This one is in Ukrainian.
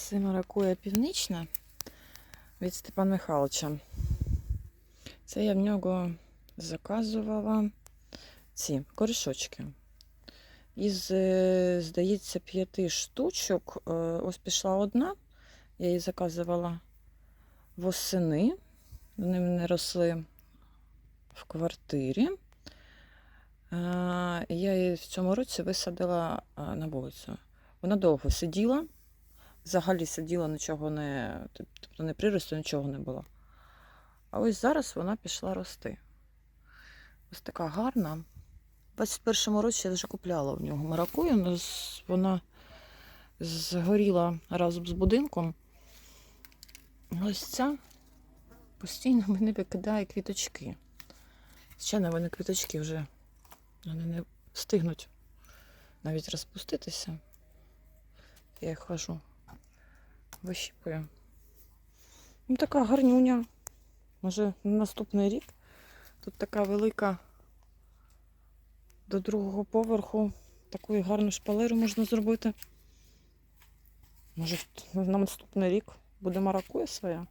Це маракуя північна від Степана Михайловича. Це я в нього заказувала ці корішочки. Із, е, здається, п'яти штучок. е, Ось пішла одна. Я її заказувала восени. Вони мене росли в квартирі. Я її в цьому році висадила е, на вулицю. Вона довго сиділа. Взагалі сиділа, нічого не, тобто не приросту, нічого не було. А ось зараз вона пішла рости. Ось така гарна. У 21-му році я вже купляла в нього маракую. Вона згоріла разом з будинком. Ось ця постійно мене викидає квіточки. Звичайно, вони квіточки вже вони не встигнуть навіть розпуститися. Я їх хожу, вищіпую. Ну, така гарнюня. Може, на наступний рік. Тут така велика до другого поверху. Таку гарну шпалеру можна зробити. Може, на наступний рік буде маракуя своя.